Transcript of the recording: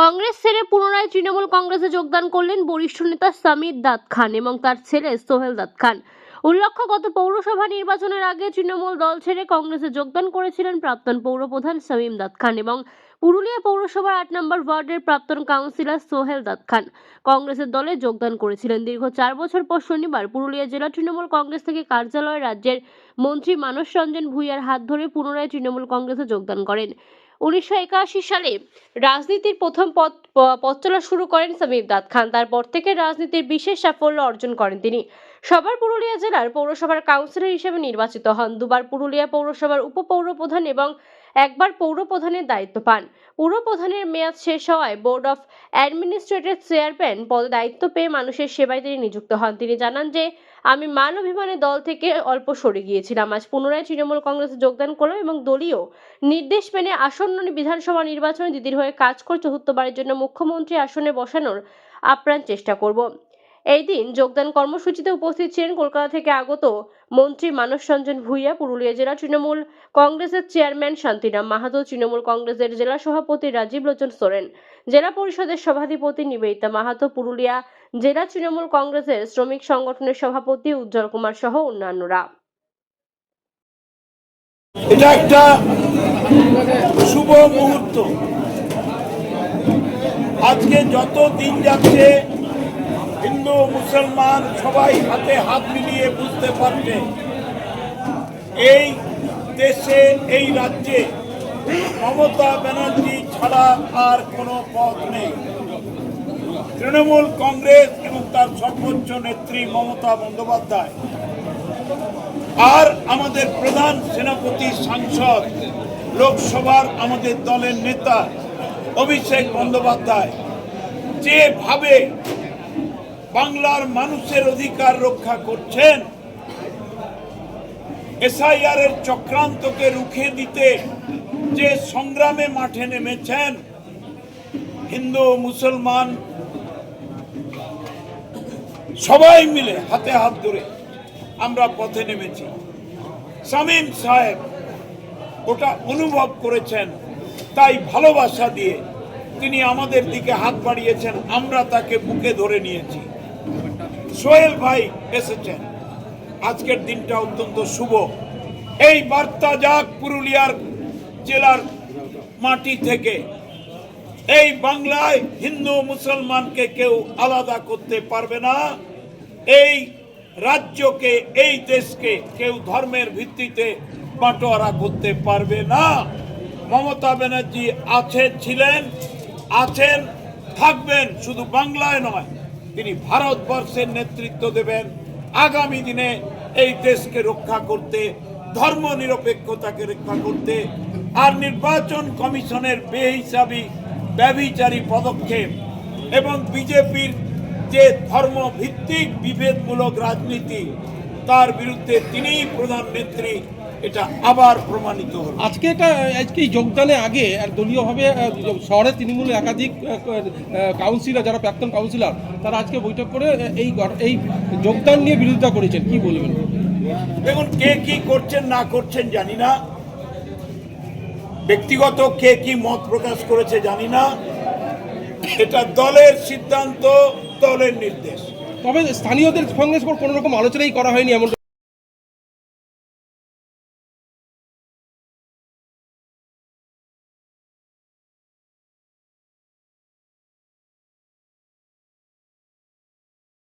কংগ্রেস ছেড়ে পুনরায় তৃণমূল কংগ্রেসে যোগদান করলেন বরিষ্ঠ নেতা সামির দাত খান এবং তার ছেলে সোহেল দাত খান। উল্লেখ্য গত পৌরসভা নির্বাচনের আগে তৃণমূল দল ছেড়ে কংগ্রেসে যোগদান করেছিলেন প্রাক্তন পৌরপ্রধান শামীম দাত খান এবং পুরুলিয়া পৌরসভার আট নম্বর ওয়ার্ডের প্রাক্তন কাউন্সিলর সোহেল দাত খান কংগ্রেসের দলে যোগদান করেছিলেন। দীর্ঘ চার বছর পর শনিবার পুরুলিয়া জেলা তৃণমূল কংগ্রেস থেকে কার্যালয়ে রাজ্যের মন্ত্রী মানস রঞ্জন ভূঁইয়ার হাত ধরে পুনরায় তৃণমূল কংগ্রেসে যোগদান করেন। উনিশশো একাশি সালে রাজনীতির প্রথম পথ পথ চলা শুরু করেন সমীর দাত খান। তারপর থেকে রাজনীতির বিশেষ সাফল্য অর্জন করেন তিনি। সবার পুরুলিয়া জেলার পৌরসভার কাউন্সিলর হিসেবে নির্বাচিত হন। দুবার পুরুলিয়া পৌরসভার উপপৌর প্রধান এবং একবার পৌর প্রধানের দায়িত্ব পান। পুর প্রধানের মেয়াদ শেষ হওয়ায় বোর্ড অফ অ্যাডমিনিস্ট্রেটিভ চেয়ারম্যান পদে দায়িত্ব পেয়ে মানুষের সেবায় তিনি নিযুক্ত হন। তিনি জানান যে, আমি মান অভিমানের দল থেকে অল্প সরে গিয়েছিলাম। আজ পুনরায় তৃণমূল কংগ্রেসে যোগদান করলাম এবং দলীয় নির্দেশ মেনে আসন্ন বিধানসভা নির্বাচনে দিদির হয়ে কাজ করে চতুর্থবারের জন্য মুখ্যমন্ত্রী আসনে বসানোর আপ্রাণ চেষ্টা করব। এই দিন যোগদান কর্মসূচিতে উপস্থিত ছিলেন কলকাতা থেকে আগত মন্ত্রী মানস রঞ্জন ভূঁইয়া, পুরুলিয়া জেলা তৃণমূল কংগ্রেসের চেয়ারম্যান শান্তিরাম মাহাতো, তৃণমূল কংগ্রেসের জেলা সভাপতি রাজীব লোচন সোরেন, জেলা পরিষদের সভাধিপতি নিবেদিতা মাহাতো, পুরুলিয়া জেলা তৃণমূল কংগ্রেসের শ্রমিক সংগঠনের সভাপতি উজ্জ্বল কুমার সহ অন্যান্যরা। এটা একটা শুভ মুহূর্ত। আজকে যত দিন যাচ্ছে হিন্দু, মুসলমান সবাই হাতে হাত মিলিয়ে বুঝতে পারবে, এই দেশে, এই রাজ্যে মমতা ব্যানার্জি ছাড়া আর কোনো পথ নেই। তৃণমূল কংগ্রেস এবং তার সর্বোচ্চ নেত্রী মমতা বন্দ্যোপাধ্যায় আর আমাদের প্রধান সেনাপতি, সাংসদ, লোকসভার আমাদের দলের নেতা অভিষেক বন্দ্যোপাধ্যায়, যেভাবে বাংলার মানুষের অধিকার রক্ষা করছেন। এসআইআর এর চক্রান্তকে রুখে দিতে যে সংগ্রামে মাঠে নেমেছেন হিন্দু, মুসলমান, সবাই মিলে হাতে হাত ধরে আমরা পথে নেমেছি। শামীম সাহেব ওটা অনুভব করেছেন, তাই ভালোবাসা দিয়ে তিনি আমাদের দিকে হাত বাড়িয়েছেন, আমরা তাকে বুকে ধরে নিয়েছি। সোহেল ভাই এসেছেন। আজকের দিনটা অত্যন্ত শুভ। এই বার্তা যাক পুরুলিয়ার জেলার মাটি থেকে। এই বাংলায় হিন্দু মুসলমানকে কেউ আলাদা করতে পারবে না। এই রাজ্যকে, এই দেশকে কেউ ধর্মের ভিত্তিতে বাটোয়ারা করতে পারবে না। মমতা ব্যানার্জি আছেন ছিলেন, আছেন, থাকবেন, শুধু বাংলায় নয় তিনি ভারতবর্ষের নেতৃত্ব দেবেন। আগামী দিনে এই দেশকে রক্ষা করতে, ধর্ম নিরপেক্ষতাকে রক্ষা করতে আর নির্বাচন কমিশনের বেহিসাবি ব্যভিচারী পদক্ষেপ এবং বিজেপির যে ধর্ম ভিত্তিক বিভেদমূলক রাজনীতি, তার বিরুদ্ধে তিনিই প্রধান নেত্রী এটা আবার প্রমাণিত হল। আজকে এটা আজকে এই যোগদানে আগে আর দলীয়ভাবে শহরে তৃণমূলের একাধিক কাউন্সিলর যারা প্রাক্তন কাউন্সিলর তারা আজকে বৈঠক করে এই এই যোগদান নিয়ে বিরোধিতা করেছেন। কি বলবেন? দেখুন কে কি করছেন না করছেন জানি না। ব্যক্তিগত কে কি মত প্রকাশ করেছে জানি না। এটা দলের সিদ্ধান্ত দলের নির্দেশ। তবে স্থানীয়দের সঙ্গে কোনো রকম আলোচনাই করা হয়নি এমন